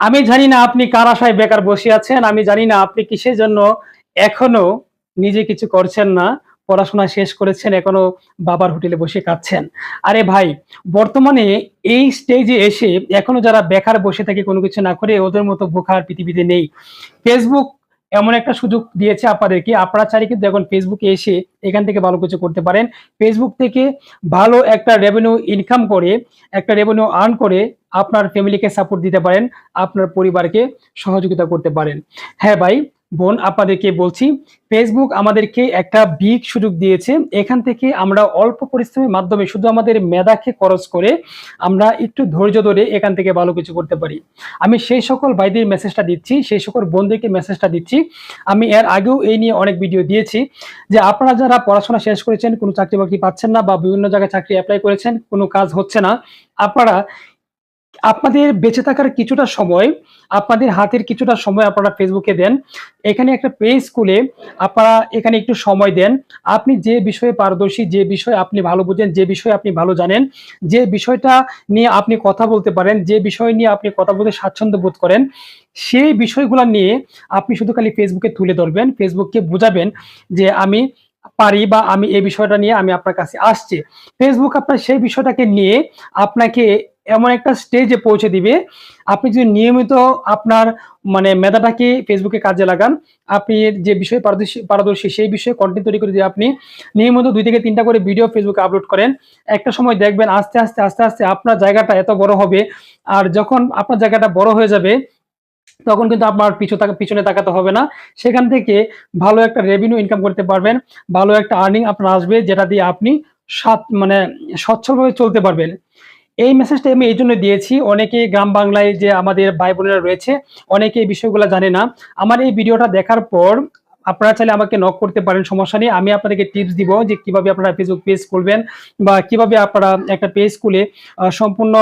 আমি জানি না আপনি কার আশায় বেকার বসে আছেন, আমি জানি না আপনি কিসের জন্য এখনও নিজে কিছু করছেন না, পড়াশোনা শেষ করেছেন, এখনও বাবার হোটেলে বসে খাচ্ছেন আরে ভাই, বর্তমানে এই স্টেজে এসে এখনও যারা বেকার বসে থাকে কোনো কিছু না করে, ওদের মতো বোকার পৃথিবীতে নেই। ফেসবুক এমন একটা সুযোগ দিয়েছে আপনাদেরকে। আপনারা চাই কিন্তু এখন ফেসবুকে এসে এখান থেকে ভালো কিছু করতে পারেন। ফেসবুক থেকে ভালো একটা রেভিনিউ ইনকাম করে, একটা রেভিনিউ আর্ন করে আপনার ফ্যামিলিকে সাপোর্ট দিতে পারেন, আপনার পরিবারকে সহযোগিতা করতে পারেন। হ্যাঁ ভাই বোন, আপনাদেরকে বলছি ফেসবুক আমাদেরকে একটা বিগ সুযোগ দিয়েছে। এখান থেকে আমরা অল্প পরিশ্রমের মাধ্যমে শুধু আমাদের মেধাকে খরচ করে আমরা একটু ধৈর্য ধরে এখান থেকে ভালো কিছু করতে পারি। আমি সেই সকল ভাইদের মেসেজটা দিচ্ছি, সেই সকল বোনদেরকে মেসেজটা দিচ্ছি। আমি এর আগেও এই নিয়ে অনেক ভিডিও দিয়েছি যে আপনারা যারা পড়াশোনা শেষ করেছেন, কোনো চাকরি বাকরি পাচ্ছেন না বা বিভিন্ন জায়গায় চাকরি অ্যাপ্লাই করেছেন, কোনো কাজ হচ্ছে না, আপনারা আপনাদের বেঁচে থাকার কিছুটা সময়, আপনাদের হাতের কিছুটা সময় আপনারা ফেসবুকে দেন। এখানে একটা পেজ খুলে আপনারা এখানে একটু সময় দেন। আপনি যে বিষয়ে পারদর্শী, যে বিষয়ে আপনি ভালো বুঝেন, যে বিষয়ে আপনি ভালো জানেন, যে বিষয়টা নিয়ে আপনি কথা বলতে পারেন, যে বিষয় নিয়ে আপনি কথা বলতে স্বাচ্ছন্দ্য বোধ করেন, সেই বিষয়গুলো নিয়ে আপনি শুধু খালি ফেসবুকে তুলে ধরবেন ফেসবুককে বোঝাবেন যে আমি পারি বা আমি এই বিষয়টা নিয়ে আমি আপনার কাছে আসছি। ফেসবুক আপনার সেই বিষয়টাকে নিয়ে আপনাকে এমন একটা স্টেজে পৌঁছে দিবে। আপনি যদি নিয়মিত আপনার মানে মেধাটাকে ফেসবুকে কাজে লাগান, আপনি যে বিষয়ে পারদর্শী পারদর্শী সেই বিষয়ে কন্টেন্ট তৈরি করে দিয়ে আপনি নিয়মিত দুই থেকে তিনটা করে ভিডিও ফেসবুকে আপলোড করেন, একটা সময় দেখবেন আস্তে আস্তে আস্তে আস্তে আপনার জায়গাটা এত বড় হবে আর যখন আপনার জায়গাটা বড় হয়ে যাবে, তখন কিন্তু আপনার পিছু পিছনে তাকাতে হবে না। সেখান থেকে ভালো একটা রেভিনিউ ইনকাম করতে পারবেন, ভালো একটা আর্নিং আপনার আসবে, যেটা দিয়ে আপনি সাত মানে সচ্ছলভাবে চলতে পারবেন। এই মেসেজটা আমি এই জন্য দিয়েছি। অনেকে গ্রাম বাংলায় যে আমাদের ভাই বোনেরা রয়েছে, অনেকে এই বিষয়গুলো জানে না। আমার এই ভিডিওটা দেখার পর আপনারা চাইলে আমাকে নক করতে পারেন, সমস্যা নেই। আমি আপনাদেরকে টিপস দিব যে কীভাবে আপনারা ফেসবুক পেজ খুলবেন বা কীভাবে আপনারা একটা পেজ খুলে সম্পূর্ণ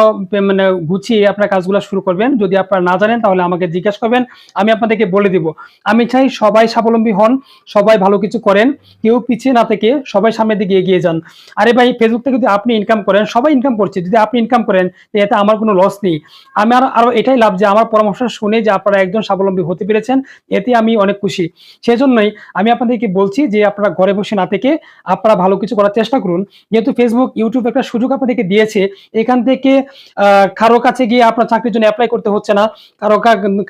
মানে গুছিয়ে আপনার কাজগুলো শুরু করবেন। যদি আপনারা না জানেন তাহলে আমাকে জিজ্ঞাসা করবেন, আমি আপনাদেরকে বলে দিব। আমি চাই সবাই স্বাবলম্বী হন, সবাই ভালো কিছু করেন, কেউ পিছিয়ে না থেকে সবাই সামনের দিকে এগিয়ে যান। আরে ভাই ফেসবুক থেকে যদি আপনি ইনকাম করেন, সবাই ইনকাম করছে। যদি আপনি ইনকাম করেন এতে আমার কোনো লস নেই। আমার আরও এটাই লাভ যে আমার পরামর্শ শুনে যে আপনারা একজন স্বাবলম্বী হতে পেরেছেন, এতে আমি অনেক খুশি। সেজন্যই আমি আপনাদেরকে বলছি যে আপনারা ঘরে বসে না থেকে আপনারা ভালো কিছু করার চেষ্টা করুন। যেহেতু ফেসবুক ইউটিউব একটা সুযোগ আপনাদেরকে দিয়েছে, এখান থেকে কারও কাছে গিয়ে আপনার চাকরির জন্য অ্যাপ্লাই করতে হচ্ছে না, কারও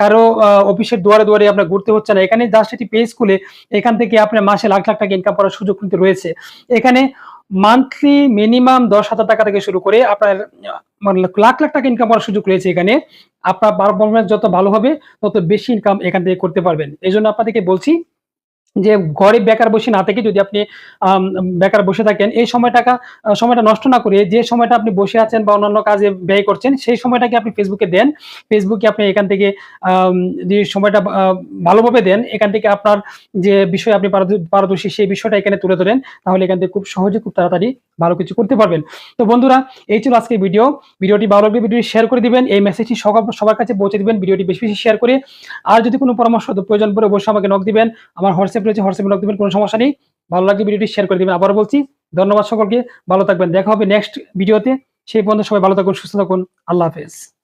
কারও অফিসের দুয়ারে দুয়ারে আপনার ঘুরতে হচ্ছে না। এখানে জাস্ট একটি পেজ খুলে এখান থেকে আপনার মাসে লাখ লাখ টাকা ইনকাম করার সুযোগ কিন্তু রয়েছে। এখানে মান্থলি মিনিমাম দশ হাজার টাকা থেকে শুরু করে আপনার মানে লাখ লাখ টাকা ইনকাম করার সুযোগ রয়েছে এখানে। আপনার পারফরমেন্স যত ভালো হবে, তত বেশি ইনকাম এখান থেকে করতে পারবেন। এই জন্য আপনাদেরকে বলছি যে ঘরে বেকার বসে না থেকে যদি আপনি বেকার বসে থাকেন, এই সময়টাকা সময়টা নষ্ট না করে যে সময়টা আপনি বসে আছেন বা অন্যান্য কাজে ব্যয় করছেন, সেই সময়টাকে আপনি ফেসবুকে দেন। ফেসবুকে আপনি এখান থেকে যে সময়টা ভালোভাবে দেন, এখান থেকে আপনার যে বিষয় আপনি পারদর্শী সেই বিষয়টা এখানে তুলে ধরেন। তাহলে এখান থেকে খুব সহজে, খুব তাড়াতাড়ি ভালো কিছু করতে পারবেন। তো বন্ধুরা, এই ছিল আজকে ভিডিও ভিডিওটি ভালো লাগলে ভিডিওটি শেয়ার করে দিবেন। এই মেসেজটি সবার কাছে পৌঁছে দিবেন। ভিডিওটি বেশি বেশি শেয়ার করে। আর যদি কোনো পরামর্শ প্রয়োজন পড়ে, অবশ্যই আমাকে নক দিবেন। আমার হোয়াটসঅ্যাপ রয়েছে, হোয়াটসঅ্যাপে নক দিবেন, কোনো সমস্যা নেই। ভালো লাগলে ভিডিওটি শেয়ার করে দিবেন। আবার বলছি, ধন্যবাদ সকলকে। ভালো থাকবেন। দেখা হবে নেক্সট ভিডিওতে সেই পর্যন্ত সবাই ভালো থাকুন, সুস্থ থাকুন। আল্লাহ হাফেজ।